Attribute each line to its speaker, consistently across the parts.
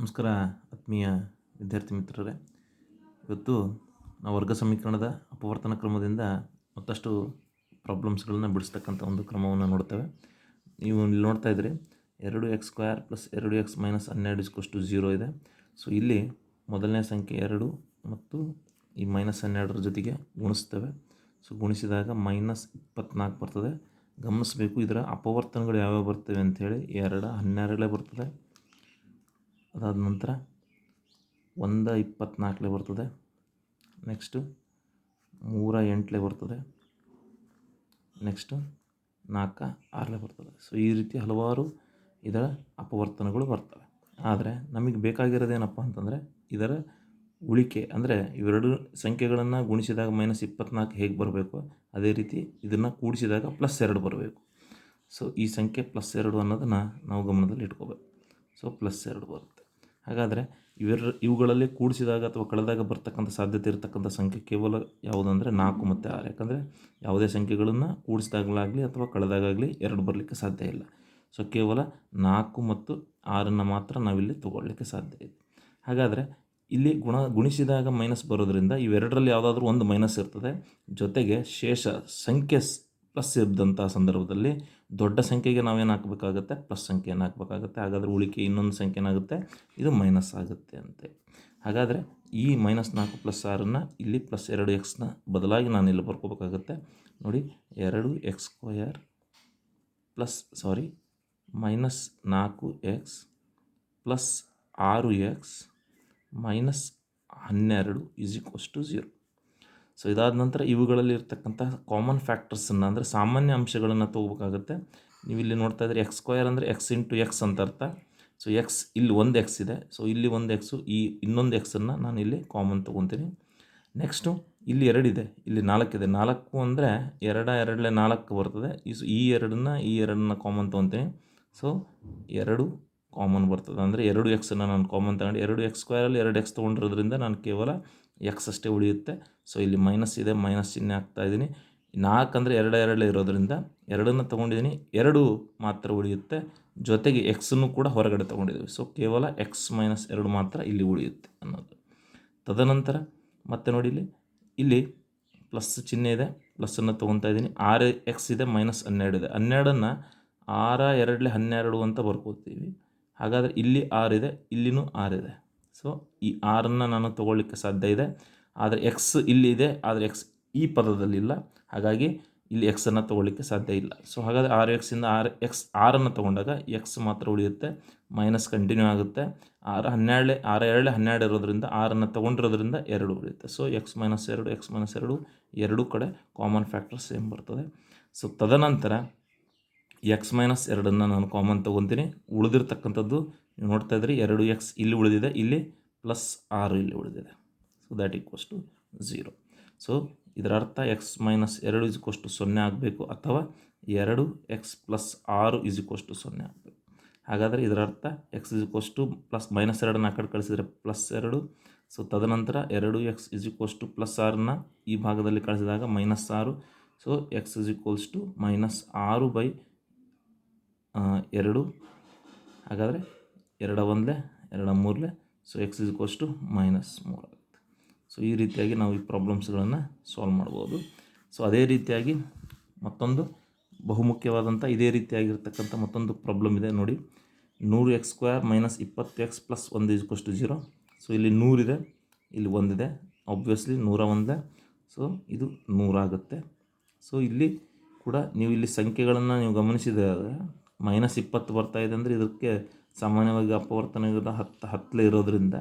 Speaker 1: ನಮಸ್ಕಾರ ಆತ್ಮೀಯ ವಿದ್ಯಾರ್ಥಿ ಮಿತ್ರರೇ. ಇವತ್ತು ನಾವು ವರ್ಗ ಸಮೀಕರಣದ ಅಪವರ್ತನ ಕ್ರಮದಿಂದ ಮತ್ತಷ್ಟು ಪ್ರಾಬ್ಲಮ್ಸ್ಗಳನ್ನ ಬಿಡಿಸ್ತಕ್ಕಂಥ ಒಂದು ಕ್ರಮವನ್ನು ನೋಡ್ತೇವೆ. ನೀವು ಇಲ್ಲಿ ನೋಡ್ತಾ ಇದ್ರಿ ಎರಡು ಎಕ್ಸ್ ಸ್ಕ್ವೇರ್ ಪ್ಲಸ್ ಎರಡು ಎಕ್ಸ್ ಮೈನಸ್ ಹನ್ನೆರಡು ಇಸ್ಕೊಷ್ಟು ಝೀರೋ ಇದೆ. ಸೊ, ಇಲ್ಲಿ ಮೊದಲನೇ ಸಂಖ್ಯೆ ಎರಡು ಮತ್ತು ಈ ಮೈನಸ್ ಹನ್ನೆರಡರ ಜೊತೆಗೆ ಗುಣಿಸ್ತೇವೆ. ಸೊ, ಗುಣಿಸಿದಾಗ ಮೈನಸ್ ಇಪ್ಪತ್ನಾಲ್ಕು ಬರ್ತದೆ. ಗಮನಿಸಬೇಕು, ಇದರ ಅಪವರ್ತನಗಳು ಯಾವ್ಯಾವ ಬರ್ತವೆ ಅಂಥೇಳಿ ಎರಡು ಹನ್ನೆರಡಲೇ ಬರ್ತದೆ. ಅದಾದ ನಂತರ ಒಂದ ಇಪ್ಪತ್ನಾಲ್ಕಲೇ ಬರ್ತದೆ. ನೆಕ್ಸ್ಟು ಮೂರ ಎಂಟಲೇ ಬರ್ತದೆ. ನೆಕ್ಸ್ಟು ನಾಲ್ಕು ಆರಲೇ ಬರ್ತದೆ. ಸೊ ಈ ರೀತಿ ಹಲವಾರು ಇದರ ಅಪವರ್ತನಗಳು ಬರ್ತವೆ. ಆದರೆ ನಮಗೆ ಬೇಕಾಗಿರೋದೇನಪ್ಪ ಅಂತಂದರೆ ಇದರ ಉಳಿಕೆ, ಅಂದರೆ ಇವೆರಡು ಸಂಖ್ಯೆಗಳನ್ನು ಗುಣಿಸಿದಾಗ ಮೈನಸ್ ಇಪ್ಪತ್ನಾಲ್ಕು ಹೇಗೆ ಬರಬೇಕು? ಅದೇ ರೀತಿ ಇದನ್ನು ಕೂಡಿಸಿದಾಗ ಪ್ಲಸ್ ಎರಡು ಬರಬೇಕು. ಸೊ ಈ ಸಂಖ್ಯೆ ಪ್ಲಸ್ ಎರಡು ಅನ್ನೋದನ್ನು ನಾವು ಗಮನದಲ್ಲಿ ಇಟ್ಕೋಬೇಕು ಸೊ ಪ್ಲಸ್ ಎರಡು ಬರುತ್ತೆ. ಹಾಗಾದರೆ ಇವೆರ, ಇವುಗಳಲ್ಲಿ ಕೂಡಿಸಿದಾಗ ಅಥವಾ ಕಳೆದಾಗ ಬರ್ತಕ್ಕಂಥ ಸಾಧ್ಯತೆ ಇರತಕ್ಕಂಥ ಸಂಖ್ಯೆ ಕೇವಲ ಯಾವುದಂದರೆ ನಾಲ್ಕು ಮತ್ತು ಆರು. ಯಾಕಂದರೆ ಯಾವುದೇ ಸಂಖ್ಯೆಗಳನ್ನು ಕೂಡಿಸಿದಾಗಲಾಗಲಿ ಅಥವಾ ಕಳೆದಾಗಲಿ ಎರಡು ಬರಲಿಕ್ಕೆ ಸಾಧ್ಯ ಇಲ್ಲ. ಸೊ ಕೇವಲ ನಾಲ್ಕು ಮತ್ತು ಆರನ್ನು ಮಾತ್ರ ನಾವಿಲ್ಲಿ ತೊಗೊಳ್ಳಿಕ್ಕೆ ಸಾಧ್ಯ ಇದೆ. ಹಾಗಾದರೆ ಇಲ್ಲಿ ಗುಣ, ಗುಣಿಸಿದಾಗ ಮೈನಸ್ ಬರೋದರಿಂದ ಇವೆರಡರಲ್ಲಿ ಯಾವುದಾದ್ರೂ ಒಂದು ಮೈನಸ್ ಇರ್ತದೆ. ಜೊತೆಗೆ ಶೇಷ, ಸಂಖ್ಯೆ ಪ್ಲಸ್ ಇದ್ದಂಥ ಸಂದರ್ಭದಲ್ಲಿ ದೊಡ್ಡ ಸಂಖ್ಯೆಗೆ ನಾವೇನು ಹಾಕಬೇಕಾಗತ್ತೆ? ಪ್ಲಸ್ ಸಂಖ್ಯೆಯನ್ನು ಹಾಕಬೇಕಾಗತ್ತೆ. ಹಾಗಾದರೆ ಉಳಿಕೆ ಇನ್ನೊಂದು ಸಂಖ್ಯೆ ಏನಾಗುತ್ತೆ ಇದು ಮೈನಸ್ ಆಗುತ್ತೆ ಅಂತೆ. ಹಾಗಾದರೆ ಈ ಮೈನಸ್ ನಾಲ್ಕು ಪ್ಲಸ್ ಆರನ್ನು ಇಲ್ಲಿ ಪ್ಲಸ್ ಎರಡು ಎಕ್ಸ್ನ ಬದಲಾಗಿ ನಾನು ಇಲ್ಲಿ ಬರ್ಕೋಬೇಕಾಗತ್ತೆ. ನೋಡಿ, ಎರಡು x square plus sorry minus ನಾಲ್ಕು ಎಕ್ಸ್ ಪ್ಲಸ್ ಆರು ಎಕ್ಸ್ ಮೈನಸ್ ಹನ್ನೆರಡು is equals to zero so ಇದಾದ ನಂತರ ಇವುಗಳಲ್ಲಿ ಇರ್ತಕ್ಕಂಥ ಕಾಮನ್ ಫ್ಯಾಕ್ಟರ್ಸನ್ನು ಅಂದರೆ ಸಾಮಾನ್ಯ ಅಂಶಗಳನ್ನು ತೊಗೋಬೇಕಾಗುತ್ತೆ. ನೀವು ಇಲ್ಲಿ ನೋಡ್ತಾ ಇದ್ರೆ ಎಕ್ಸ್ ಸ್ಕ್ವಯರ್ ಅಂದರೆ ಎಕ್ಸ್ ಇಂಟು ಎಕ್ಸ್ ಅಂತ ಅರ್ಥ. ಸೊ ಎಕ್ಸ್ ಇಲ್ಲಿ ಒಂದು ಎಕ್ಸ್ ಇದೆ. ಸೊ ಇಲ್ಲಿ ಒಂದು ಎಕ್ಸು ಈ ಇನ್ನೊಂದು ಎಕ್ಸನ್ನು ನಾನು ಇಲ್ಲಿ ಕಾಮನ್ ತೊಗೊತೀನಿ. ನೆಕ್ಸ್ಟು ಇಲ್ಲಿ ಎರಡಿದೆ ಇಲ್ಲಿ ನಾಲ್ಕಿದೆ ನಾಲ್ಕು ಅಂದರೆ ಎರಡ, ಎರಡಲೇ ನಾಲ್ಕು ಬರ್ತದೆ. ಈ ಈ ಎರಡನ್ನ ಈ ಎರಡನ್ನ ಕಾಮನ್ ತೊಗೊತೀನಿ. ಸೊ ಎರಡು ಕಾಮನ್ ಬರ್ತದೆ. ಅಂದರೆ ಎರಡು ಎಕ್ಸನ್ನು ನಾನು ಕಾಮನ್ ತಗೊಂಡು. ಎರಡು ಎಕ್ಸ್ ಸ್ಕ್ವೇರಲ್ಲಿ ಎರಡು ಎಕ್ಸ್ ತೊಗೊಂಡಿರೋದ್ರಿಂದ ನಾನು ಕೇವಲ ಎಕ್ಸ್ ಅಷ್ಟೇ ಉಳಿಯುತ್ತೆ. ಸೊ ಇಲ್ಲಿ ಮೈನಸ್ ಇದೆ ಮೈನಸ್ ಚಿಹ್ನೆ ಹಾಕ್ತಾ ಇದ್ದೀನಿ. ನಾಲ್ಕು ಅಂದರೆ ಎರಡು ಎರಡು ಇರೋದರಿಂದ ಎರಡನ್ನು ತೊಗೊಂಡಿದ್ದೀನಿ. ಎರಡು ಮಾತ್ರ ಉಳಿಯುತ್ತೆ. ಜೊತೆಗೆ ಎಕ್ಸನ್ನು ಕೂಡ ಹೊರಗಡೆ ತೊಗೊಂಡಿದ್ದೀವಿ. ಸೊ ಕೇವಲ ಎಕ್ಸ್ ಮೈನಸ್ ಎರಡು ಮಾತ್ರ ಇಲ್ಲಿ ಉಳಿಯುತ್ತೆ ಅನ್ನೋದು. ತದನಂತರ ಮತ್ತೆ ನೋಡಿ ಇಲ್ಲಿ ಇಲ್ಲಿ ಪ್ಲಸ್ ಚಿಹ್ನೆ ಇದೆ ಪ್ಲಸ್ಸನ್ನು ತೊಗೊತಾ ಇದ್ದೀನಿ. ಆರು ಎಕ್ಸ್ ಇದೆ ಮೈನಸ್ ಹನ್ನೆರಡು ಇದೆ. ಹನ್ನೆರಡನ್ನು ಆರ, ಎರಡಲೆ ಹನ್ನೆರಡು ಅಂತ ಬರ್ಕೋತೀವಿ. ಹಾಗಾದರೆ ಇಲ್ಲಿ ಆರಿದೆ ಇಲ್ಲಿನೂ ಆರಿದೆ ಸೊ ಈ ಆರನ್ನು ನಾನು ತೊಗೊಳ್ಳಿಕ್ಕೆ ಸಾಧ್ಯ ಇದೆ. ಆದರೆ ಎಕ್ಸ್ ಇಲ್ಲಿದೆ ಆದರೆ ಎಕ್ಸ್ ಈ ಪದದಲ್ಲಿಲ್ಲ ಹಾಗಾಗಿ ಇಲ್ಲಿ ಎಕ್ಸನ್ನು ತೊಗೊಳ್ಳಿಕ್ಕೆ ಸಾಧ್ಯ ಇಲ್ಲ. ಸೊ ಹಾಗಾದರೆ ಆರು ಎಕ್ಸಿಂದ ಆರ್ ಎಕ್ಸ್ ಆರನ್ನು ತೊಗೊಂಡಾಗ ಎಕ್ಸ್ ಮಾತ್ರ ಉಳಿಯುತ್ತೆ ಮೈನಸ್ ಕಂಟಿನ್ಯೂ ಆಗುತ್ತೆ. ಆರು ಹನ್ನೆರಡು ಆರು ಎರಡು ಹನ್ನೆರಡು ಇರೋದ್ರಿಂದ ಆರನ್ನು ತೊಗೊಂಡಿರೋದ್ರಿಂದ ಎರಡು ಉಳಿಯುತ್ತೆ. ಸೊ ಎಕ್ಸ್ ಮೈನಸ್ ಎರಡು ಎಕ್ಸ್ ಮೈನಸ್ ಎರಡು, ಎರಡೂ ಕಡೆ ಕಾಮನ್ ಫ್ಯಾಕ್ಟರ್ ಸೇಮ್ ಬರ್ತದೆ. ಸೊ ತದನಂತರ ಎಕ್ಸ್ ಮೈನಸ್ ಎರಡನ್ನು ನಾನು ಕಾಮನ್ ತೊಗೊತೀನಿ. ಉಳಿದಿರ್ತಕ್ಕಂಥದ್ದು ನೀವು ನೋಡ್ತಾ ಇದ್ರಿ, ಎರಡು ಎಕ್ಸ್ ಇಲ್ಲಿ ಉಳಿದಿದೆ, ಇಲ್ಲಿ ಪ್ಲಸ್ ಆರು ಇಲ್ಲಿ ಉಳಿದಿದೆ. So that equals to zero so ಇದರ ಅರ್ಥ ಎಕ್ಸ್ ಮೈನಸ್ ಎರಡು ಇಸ್ಕೋಸ್ ಟು ಸೊನ್ನೆ ಆಗಬೇಕು, ಅಥವಾ ಎರಡು ಎಕ್ಸ್ ಪ್ಲಸ್ ಆರು ಇಸ್ಕೋಸ್ ಟು ಸೊನ್ನೆ ಆಗಬೇಕು. ಹಾಗಾದರೆ ಇದರ ಅರ್ಥ x is equals to plus minus ಎರಡನ್ನು ಆ ಕಡೆ ಕಳಿಸಿದರೆ ಪ್ಲಸ್ ಎರಡು. ಸೊ ತದನಂತರ ಎರಡು ಎಕ್ಸ್ ಇಸ್ ಟು ಪ್ಲಸ್ ಆರನ್ನ ಈ ಭಾಗದಲ್ಲಿ ಕಳಿಸಿದಾಗ ಮೈನಸ್ ಆರು. So x is equals to minus ಆರು ಬೈ ಎರಡು. ಹಾಗಾದರೆ ಎರಡ ಒಂದಲೆ, ಎರಡ ಮೂರಲೆ. So x is to minus ಮೂರು ಆಗುತ್ತೆ. ಸೊ ಈ ರೀತಿಯಾಗಿ ನಾವು ಈ ಪ್ರಾಬ್ಲಮ್ಸ್ಗಳನ್ನು ಸಾಲ್ವ್ ಮಾಡ್ಬೋದು. ಸೊ ಅದೇ ರೀತಿಯಾಗಿ ಮತ್ತೊಂದು ಬಹುಮುಖ್ಯವಾದಂಥ, ಇದೇ ರೀತಿಯಾಗಿರ್ತಕ್ಕಂಥ ಮತ್ತೊಂದು ಪ್ರಾಬ್ಲಮ್ ಇದೆ ನೋಡಿ. ನೂರು ಎಕ್ಸ್ ಸ್ಕ್ವೇರ್ ಮೈನಸ್ ಇಪ್ಪತ್ತು ಎಕ್ಸ್ ಪ್ಲಸ್ ಒಂದು ಇಸ್ ಟು ಜೀರೋ ಸೊ ಇಲ್ಲಿ ನೂರಿದೆ ಇಲ್ಲಿ ಒಂದಿದೆ ಆಬ್ವಿಯಸ್ಲಿ ನೂರ ಒಂದೇ. ಸೊ ಇದು ನೂರಾಗುತ್ತೆ. ಸೊ ಇಲ್ಲಿ ಕೂಡ ನೀವು ಇಲ್ಲಿ ಸಂಖ್ಯೆಗಳನ್ನು ನೀವು ಗಮನಿಸಿದರೆ ಮೈನಸ್ ಇಪ್ಪತ್ತು ಇದೆ ಅಂದರೆ ಇದಕ್ಕೆ ಸಾಮಾನ್ಯವಾಗಿ ಅಪವರ್ತನದ ಹತ್ತು, ಹತ್ತಲೇ ಇರೋದರಿಂದ.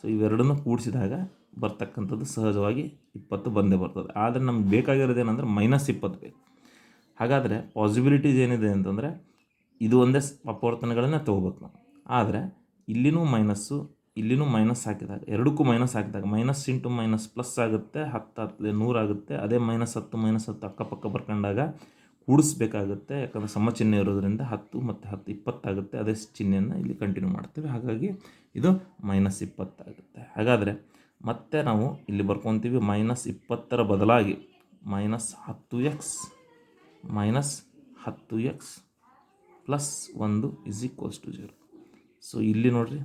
Speaker 1: ಸೊ ಇವೆರಡನ್ನೂ ಕೂಡಿಸಿದಾಗ ಬರ್ತಕ್ಕಂಥದ್ದು ಸಹಜವಾಗಿ ಇಪ್ಪತ್ತು ಬಂದೇ ಬರ್ತದೆ. ಆದರೆ ನಮ್ಗೆ ಬೇಕಾಗಿರೋದು ಏನಂದರೆ ಮೈನಸ್ ಇಪ್ಪತ್ತು ಬೇಕು. ಹಾಗಾದರೆ ಪಾಸಿಬಿಲಿಟೀಸ್ ಏನಿದೆ ಅಂತಂದರೆ ಇದು ಒಂದೇ ಅಪವರ್ತನಗಳನ್ನೇ ತೊಗೋಬೇಕು ನಾವು. ಆದರೆ ಇಲ್ಲಿನೂ ಮೈನಸ್ಸು, ಇಲ್ಲಿನೂ ಮೈನಸ್ ಹಾಕಿದಾಗ, ಎರಡಕ್ಕೂ ಮೈನಸ್ ಹಾಕಿದಾಗ ಮೈನಸ್ ಇಂಟು ಮೈನಸ್ ಪ್ಲಸ್ ಆಗುತ್ತೆ, ಹತ್ತು ಹತ್ತು ನೂರಾಗುತ್ತೆ ಅದೇ ಮೈನಸ್ ಹತ್ತು ಮೈನಸ್ ಹತ್ತು ಅಕ್ಕಪಕ್ಕ ಬರ್ಕೊಂಡಾಗ ಕೂಡಿಸ್ಬೇಕಾಗುತ್ತೆ. ಯಾಕಂದರೆ ಸಮ ಚಿಹ್ನೆ ಇರೋದರಿಂದ ಹತ್ತು ಮತ್ತು ಹತ್ತು ಇಪ್ಪತ್ತಾಗುತ್ತೆ. ಅದೇ ಚಿಹ್ನೆಯನ್ನು ಇಲ್ಲಿ ಕಂಟಿನ್ಯೂ ಮಾಡ್ತೇವೆ. ಹಾಗಾಗಿ ಇದು ಮೈನಸ್ ಇಪ್ಪತ್ತಾಗುತ್ತೆ. ಹಾಗಾದರೆ ಮತ್ತೆ ನಾವು ಇಲ್ಲಿ ಬರ್ಕೊತೀವಿ ಮೈನಸ್ ಇಪ್ಪತ್ತರ ಬದಲಾಗಿ ಮೈನಸ್ ಹತ್ತು ಎಕ್ಸ್ ಮೈನಸ್ ಹತ್ತು ಎಕ್ಸ್ ಪ್ಲಸ್ ಒಂದು is equals to zero so ಇಲ್ಲಿ ನೋಡಿರಿ,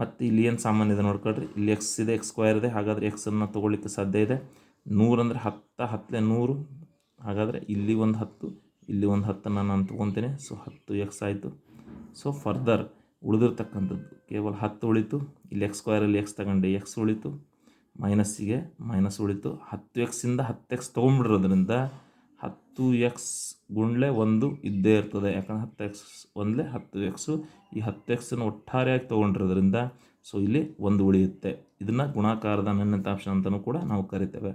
Speaker 1: ಮತ್ತು ಇಲ್ಲಿ ಏನು ಸಾಮಾನ್ಯ ಇದೆ ನೋಡ್ಕೊಳ್ರಿ ಇಲ್ಲಿ ಎಕ್ಸ್ ಇದೆ ಎಕ್ಸ್ ಸ್ಕ್ವೇರ್ ಇದೆ. ಹಾಗಾದರೆ ಎಕ್ಸನ್ನು ತೊಗೊಳ್ಳಿಕ್ಕೆ ಸಾಧ್ಯ ಇದೆ. ನೂರಂದರೆ ಹತ್ತ, ಹತ್ತಲೆ ನೂರು ಹಾಗಾದರೆ ಇಲ್ಲಿ ಒಂದು ಹತ್ತು, ಇಲ್ಲಿ ಒಂದು ಹತ್ತನ್ನು ನಾನು ತೊಗೊತೇನೆ ಸೊ ಹತ್ತು ಎಕ್ಸ್ ಆಯಿತು. ಸೊ ಫರ್ದರ್ ಉಳಿದಿರ್ತಕ್ಕಂಥದ್ದು, ಕೇವಲ ಹತ್ತು ಉಳಿತು. ಇಲ್ಲಿ ಎಕ್ಸ್ ಸ್ಕ್ವೇರಲ್ಲಿ ಎಕ್ಸ್ ತಗೊಂಡು ಎಕ್ಸ್ ಉಳಿತು. ಮೈನಸ್ಸಿಗೆ ಮೈನಸ್ ಉಳಿತು. ಹತ್ತು ಎಕ್ಸಿಂದ ಹತ್ತು ಎಕ್ಸ್ ತೊಗೊಂಡ್ಬಿಡಿರೋದ್ರಿಂದ ಹತ್ತು ಎಕ್ಸ್ ಗುಂಡ್ಲೆ ಒಂದು ಇದ್ದೇ ಇರ್ತದೆ. ಯಾಕಂದ್ರೆ ಹತ್ತು ಎಕ್ಸ್ ಒಂದಲೇ ಹತ್ತು ಎಕ್ಸು ಈ ಹತ್ತು ಎಕ್ಸನ್ನು ಒಟ್ಟಾರೆಯಾಗಿ ತೊಗೊಂಡಿರೋದ್ರಿಂದ ಸೊ ಇಲ್ಲಿ ಒಂದು ಉಳಿಯುತ್ತೆ. ಇದನ್ನು ಗುಣಾಕಾರದ ಅನನ್ಯತಾಂಶ ಅಂತಲೂ ಕೂಡ ನಾವು ಕರಿತೇವೆ.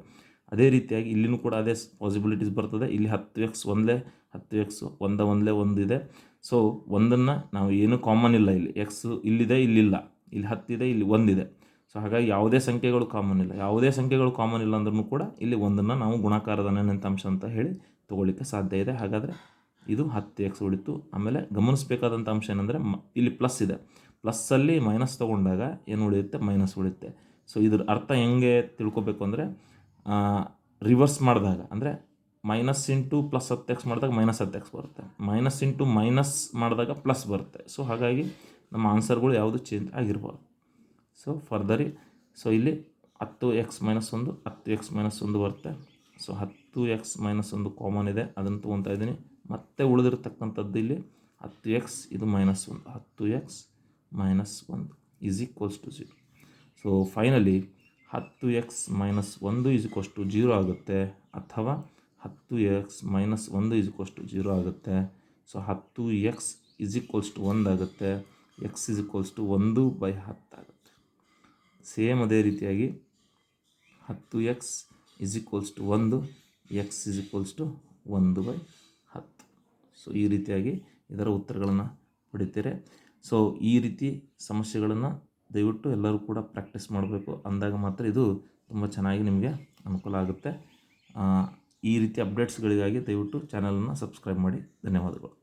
Speaker 1: ಅದೇ ರೀತಿಯಾಗಿ ಇಲ್ಲಿನೂ ಕೂಡ ಅದೇ ಪಾಸಿಬಿಲಿಟೀಸ್ ಬರ್ತದೆ. ಇಲ್ಲಿ ಹತ್ತು ಎಕ್ಸ್ ಒಂದಲೇ ಹತ್ತು ಎಕ್ಸ್ ಒಂದ ಒಂದಲೇ ಒಂದಿದೆ ಸೊ ಒಂದನ್ನು ನಾವು ಏನೂ ಕಾಮನ್ ಇಲ್ಲ ಇಲ್ಲಿ. ಎಕ್ಸ್ ಇಲ್ಲಿದೆ, ಇಲ್ಲಿಲ್ಲ. ಇಲ್ಲಿ ಹತ್ತಿದೆ ಇಲ್ಲಿ ಒಂದಿದೆ ಸೊ ಹಾಗಾಗಿ ಯಾವುದೇ ಸಂಖ್ಯೆಗಳು ಕಾಮನ್ ಇಲ್ಲ. ಯಾವುದೇ ಸಂಖ್ಯೆಗಳು ಕಾಮನ್ ಇಲ್ಲ ಅಂದ್ರೂ ಕೂಡ ಇಲ್ಲಿ ಒಂದನ್ನು ನಾವು ಗುಣಾಕಾರದ ಅಂಶ ಅಂತ ಹೇಳಿ ತೊಗೊಳ್ಳಿಕ್ಕೆ ಸಾಧ್ಯ ಇದೆ. ಹಾಗಾದರೆ ಇದು ಹತ್ತು ಎಕ್ಸ್ ಉಳಿತು. ಆಮೇಲೆ ಗಮನಿಸಬೇಕಾದಂಥ ಅಂಶ ಏನಂದರೆ ಇಲ್ಲಿ ಪ್ಲಸ್ ಇದೆ. ಪ್ಲಸ್ಸಲ್ಲಿ ಮೈನಸ್ ತೊಗೊಂಡಾಗ ಏನು ಉಳಿಯುತ್ತೆ? ಮೈನಸ್ ಉಳಿಯುತ್ತೆ. ಸೊ ಇದ್ರ ಅರ್ಥ ಹೆಂಗೆ ತಿಳ್ಕೊಬೇಕು ಅಂದರೆ ರಿವರ್ಸ್ ಮಾಡಿದಾಗ, ಅಂದರೆ ಮೈನಸ್ ಇಂಟು ಪ್ಲಸ್ ಹತ್ತು ಎಕ್ಸ್ ಮಾಡಿದಾಗ ಮೈನಸ್ ಹತ್ತು ಎಕ್ಸ್ ಬರುತ್ತೆ. ಮೈನಸ್ ಇಂಟು ಮೈನಸ್ ಮಾಡಿದಾಗ ಪ್ಲಸ್ ಬರುತ್ತೆ. ಸೊ ಹಾಗಾಗಿ ನಮ್ಮ ಆನ್ಸರ್ಗಳು ಯಾವುದು ಚೇಂಜ್ ಆಗಿರ್ಬೋದು. ಸೊ ಫರ್ದರಿ ಸೊ ಇಲ್ಲಿ ಹತ್ತು ಎಕ್ಸ್ ಮೈನಸ್ ಒಂದು, ಹತ್ತು ಎಕ್ಸ್ ಮೈನಸ್ ಒಂದು ಬರುತ್ತೆ. ಸೊ ಹತ್ತು ಎಕ್ಸ್ ಮೈನಸ್ ಒಂದು ಕಾಮನ್ ಇದೆ. ಅದನ್ನು ತೊಗೊತಾ ಇದ್ದೀನಿ. ಮತ್ತೆ ಉಳಿದಿರ್ತಕ್ಕಂಥದ್ದು ಇಲ್ಲಿ ಹತ್ತು ಎಕ್ಸ್ ಇದು ಮೈನಸ್ ಒಂದು. ಹತ್ತು ಎಕ್ಸ್ ಮೈನಸ್ ಒಂದು is equals to c so finally ಹತ್ತು ಎಕ್ಸ್ ಮೈನಸ್ ಒಂದು ಈಸ್ ಈಕ್ವಲ್ಸ್ ಟು ಜೀರೋ ಆಗುತ್ತೆ. ಅಥವಾ ಹತ್ತು ಎಕ್ಸ್ ಮೈನಸ್ ಒಂದು ಈಸ್ ಈಕ್ವಲ್ಸ್ ಟು ಜೀರೋ ಆಗುತ್ತೆ. ಸೊ ಹತ್ತು ಎಕ್ಸ್ ಇಸ್ ಈಕ್ವಲ್ಸ್ ಟು ಒಂದು ಆಗುತ್ತೆ. ಎಕ್ಸ್ ಇಸ್ ಟು ಒಂದು ಬೈ ಹತ್ತು ಆಗುತ್ತೆ. ಸೇಮ್ ಅದೇ ರೀತಿಯಾಗಿ ಹತ್ತು ಎಕ್ಸ್ ಇಸ್ ಈಕ್ವಲ್ಸ್ ಟು ಒಂದು ಎಕ್ಸ್ ಇಸ್ ಈಕ್ವಲ್ಸ್ ಟು ಒಂದು ಬೈ ಹತ್ತು. ಸೊ ಈ ರೀತಿಯಾಗಿ ಇದರ ಉತ್ತರಗಳನ್ನು ಪಡಿತೀರಿ. ಸೊ ಈ ರೀತಿ ಸಮಸ್ಯೆಗಳನ್ನು ದಯವಿಟ್ಟು ಎಲ್ಲರೂ ಕೂಡ ಪ್ರಾಕ್ಟೀಸ್ ಮಾಡಬೇಕು ಅಂದಾಗ ಮಾತ್ರ ಇದು ತುಂಬ ಚೆನ್ನಾಗಿ ನಿಮಗೆ ಅನುಕೂಲ ಆಗುತ್ತೆ. ಈ ರೀತಿ ಅಪ್ಡೇಟ್ಸ್ಗಳಿಗಾಗಿ ದಯವಿಟ್ಟು ಚಾನಲನ್ನು ಸಬ್ಸ್ಕ್ರೈಬ್ ಮಾಡಿ. ಧನ್ಯವಾದಗಳು.